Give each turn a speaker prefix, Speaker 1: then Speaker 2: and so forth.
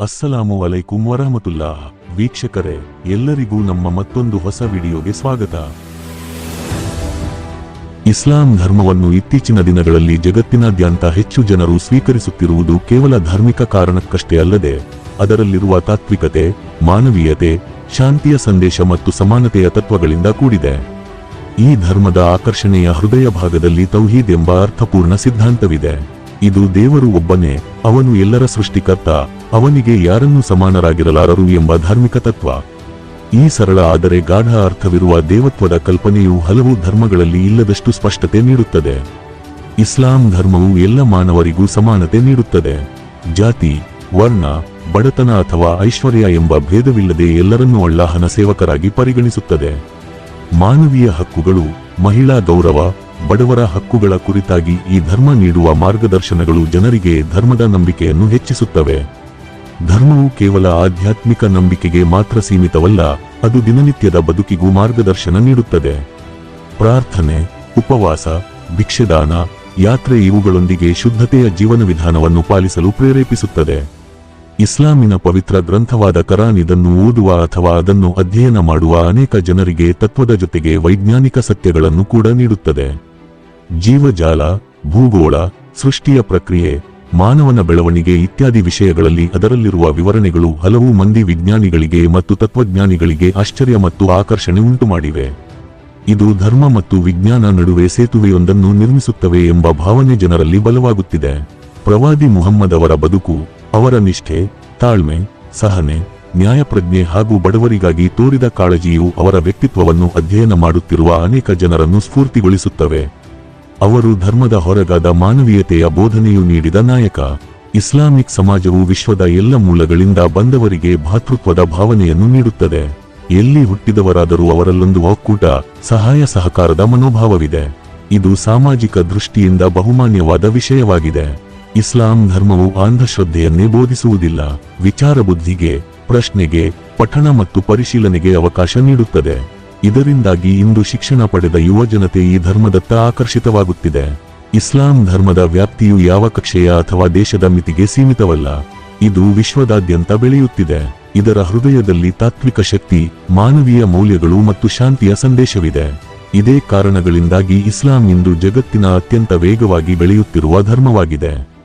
Speaker 1: ಅಸ್ಸಲಾಮು ಅಲೈಕುಂ ವರಹಮತುಲ್ಲಾ ವೀಕ್ಷಕರೇ, ಎಲ್ಲರಿಗೂ ನಮ್ಮ ಮತ್ತೊಂದು ಹೊಸ ವಿಡಿಯೋಗೆ ಸ್ವಾಗತ. ಇಸ್ಲಾಂ ಧರ್ಮವನ್ನು ಇತ್ತೀಚಿನ ದಿನಗಳಲ್ಲಿ ಜಗತ್ತಿನಾದ್ಯಂತ ಹೆಚ್ಚು ಜನರು ಸ್ವೀಕರಿಸುತ್ತಿರುವುದು ಕೇವಲ ಧಾರ್ಮಿಕ ಕಾರಣಕ್ಕಷ್ಟೇ ಅಲ್ಲದೆ, ಅದರಲ್ಲಿರುವ ತಾತ್ವಿಕತೆ, ಮಾನವೀಯತೆ, ಶಾಂತಿಯ ಸಂದೇಶ ಮತ್ತು ಸಮಾನತೆಯ ತತ್ವಗಳಿಂದ ಕೂಡಿದೆ. ಈ ಧರ್ಮದ ಆಕರ್ಷಣೆಯ ಹೃದಯ ಭಾಗದಲ್ಲಿ ತೌಹೀದ್ ಎಂಬ ಅರ್ಥಪೂರ್ಣ ಸಿದ್ಧಾಂತವಿದೆ. ಇದು ದೇವರು ಒಬ್ಬನೇ, ಅವನು ಎಲ್ಲರ ಸೃಷ್ಟಿಕರ್ತ. ಅವನಿಗೆ ಯಾರನ್ನೂ ಸಮಾನರಾಗಿರಲಾರರು ಎಂಬ ಧಾರ್ಮಿಕ ತತ್ವ. ಈ ಸರಳ ಆದರೆ ಗಾಢ ಅರ್ಥವಿರುವ ದೇವತ್ವದ ಕಲ್ಪನೆಯು ಹಲವು ಧರ್ಮಗಳಲ್ಲಿ ಇಲ್ಲದಷ್ಟು ಸ್ಪಷ್ಟತೆ ನೀಡುತ್ತದೆ. ಇಸ್ಲಾಂ ಧರ್ಮವು ಎಲ್ಲ ಮಾನವರಿಗೂ ಸಮಾನತೆ ನೀಡುತ್ತದೆ. ಜಾತಿ, ವರ್ಣ, ಬಡತನ ಅಥವಾ ಐಶ್ವರ್ಯ ಎಂಬ ಭೇದವಿಲ್ಲದೆ ಎಲ್ಲರನ್ನೂ ಅಳ್ಳಾಹನ ಸೇವಕರಾಗಿ ಪರಿಗಣಿಸುತ್ತದೆ. ಮಾನವೀಯ ಹಕ್ಕುಗಳು, ಮಹಿಳಾ ಗೌರವ, ಬಡವರ ಹಕ್ಕುಗಳ ಕುರಿತಾಗಿ ಈ ಧರ್ಮ ನೀಡುವ ಮಾರ್ಗದರ್ಶನಗಳು ಜನರಿಗೆ ಧರ್ಮದ ನಂಬಿಕೆಯನ್ನು ಹೆಚ್ಚಿಸುತ್ತವೆ. ಧರ್ಮವು ಕೇವಲ ಆಧ್ಯಾತ್ಮಿಕ ನಂಬಿಕೆಗೆ ಮಾತ್ರ ಸೀಮಿತವಲ್ಲ, ಅದು ದಿನನಿತ್ಯದ ಬದುಕಿಗೂ ಮಾರ್ಗದರ್ಶನ ನೀಡುತ್ತದೆ. ಪ್ರಾರ್ಥನೆ, ಉಪವಾಸ, ಭಿಕ್ಷೆದಾನ, ಯಾತ್ರೆ ಇವುಗಳೊಂದಿಗೆ ಶುದ್ಧತೆಯ ಜೀವನ ವಿಧಾನವನ್ನು ಪಾಲಿಸಲು ಪ್ರೇರೇಪಿಸುತ್ತದೆ. ಇಸ್ಲಾಮಿನ ಪವಿತ್ರ ಗ್ರಂಥವಾದ ಕರಾನ್ ಇದನ್ನು ಓದುವ ಅಥವಾ ಅದನ್ನು ಅಧ್ಯಯನ ಮಾಡುವ ಅನೇಕ ಜನರಿಗೆ ತತ್ವದ ಜೊತೆಗೆ ವೈಜ್ಞಾನಿಕ ಸತ್ಯಗಳನ್ನು ಕೂಡ ನೀಡುತ್ತದೆ. ಜೀವಜಾಲ, ಭೂಗೋಳ, ಸೃಷ್ಟಿಯ ಪ್ರಕ್ರಿಯೆ ಮಾನವನ ಬೆಳವಣಿಗೆ ಇತ್ಯಾದಿ ವಿಷಯಗಳಲ್ಲಿ ಅದರಲ್ಲಿರುವ ವಿವರಣೆಗಳು ಹಲವು ಮಂದಿ ವಿಜ್ಞಾನಿಗಳಿಗೆ ಮತ್ತು ತತ್ವಜ್ಞಾನಿಗಳಿಗೆ ಆಶ್ಚರ್ಯ ಮತ್ತು ಆಕರ್ಷಣೆ ಉಂಟುಮಾಡಿವೆ. ಇದು ಧರ್ಮ ಮತ್ತು ವಿಜ್ಞಾನ ನಡುವೆ ಸೇತುವೆಯೊಂದನ್ನು ನಿರ್ಮಿಸುತ್ತವೆ ಎಂಬ ಭಾವನೆ ಜನರಲ್ಲಿ ಬಲವಾಗುತ್ತಿದೆ. ಪ್ರವಾದಿ ಮುಹಮ್ಮದ್ ಅವರ ಬದುಕು, ಅವರ ನಿಷ್ಠೆ, ತಾಳ್ಮೆ, ಸಹನೆ, ನ್ಯಾಯಪ್ರಜ್ಞೆ ಹಾಗೂ ಬಡವರಿಗಾಗಿ ತೋರಿದ ಕಾಳಜಿಯು ಅವರ ವ್ಯಕ್ತಿತ್ವವನ್ನು ಅಧ್ಯಯನ ಮಾಡುತ್ತಿರುವ ಅನೇಕ ಜನರನ್ನು ಸ್ಫೂರ್ತಿಗೊಳಿಸುತ್ತವೆ. ಅವರು ಧರ್ಮದ ಹೊರಗಾದ ಮಾನವೀಯತೆಯ ಬೋಧನೆಯು ನೀಡಿದ ನಾಯಕ. ಇಸ್ಲಾಮಿಕ್ ಸಮಾಜವು ವಿಶ್ವದ ಎಲ್ಲ ಮೂಲಗಳಿಂದ ಬಂದವರಿಗೆ ಭಾತೃತ್ವದ ಭಾವನೆಯನ್ನು ನೀಡುತ್ತದೆ. ಎಲ್ಲಿ ಹುಟ್ಟಿದವರಾದರೂ ಅವರಲ್ಲೊಂದು ಒಕ್ಕೂಟ, ಸಹಾಯ ಸಹಕಾರದ ಮನೋಭಾವವಿದೆ. ಇದು ಸಾಮಾಜಿಕ ದೃಷ್ಟಿಯಿಂದ ಬಹುಮಾನ್ಯವಾದ ವಿಷಯವಾಗಿದೆ. ಇಸ್ಲಾಂ ಧರ್ಮವು ಅಂಧಶ್ರದ್ಧೆಯನ್ನೇ ಬೋಧಿಸುವುದಿಲ್ಲ. ವಿಚಾರ ಬುದ್ಧಿಗೆ, ಪ್ರಶ್ನೆಗೆ, ಪಠಣ ಮತ್ತು ಪರಿಶೀಲನೆಗೆ ಅವಕಾಶ ನೀಡುತ್ತದೆ. ಇದರಿಂದಾಗಿ ಇಂದು ಶಿಕ್ಷಣ ಪಡೆದ ಯುವ ಜನತೆ ಈ ಧರ್ಮದತ್ತ ಆಕರ್ಷಿತವಾಗುತ್ತಿದೆ. ಇಸ್ಲಾಂ ಧರ್ಮದ ವ್ಯಾಪ್ತಿಯು ಯಾವ ಕಕ್ಷೆಯ ಅಥವಾ ದೇಶದ ಮಿತಿಗೆ ಸೀಮಿತವಲ್ಲ, ಇದು ವಿಶ್ವದಾದ್ಯಂತ ಬೆಳೆಯುತ್ತಿದೆ. ಇದರ ಹೃದಯದಲ್ಲಿ ತಾತ್ವಿಕ ಶಕ್ತಿ, ಮಾನವೀಯ ಮೌಲ್ಯಗಳು ಮತ್ತು ಶಾಂತಿಯ ಸಂದೇಶವಿದೆ. ಇದೇ ಕಾರಣಗಳಿಂದಾಗಿ ಇಸ್ಲಾಂ ಇಂದು ಜಗತ್ತಿನ ಅತ್ಯಂತ ವೇಗವಾಗಿ ಬೆಳೆಯುತ್ತಿರುವ ಧರ್ಮವಾಗಿದೆ.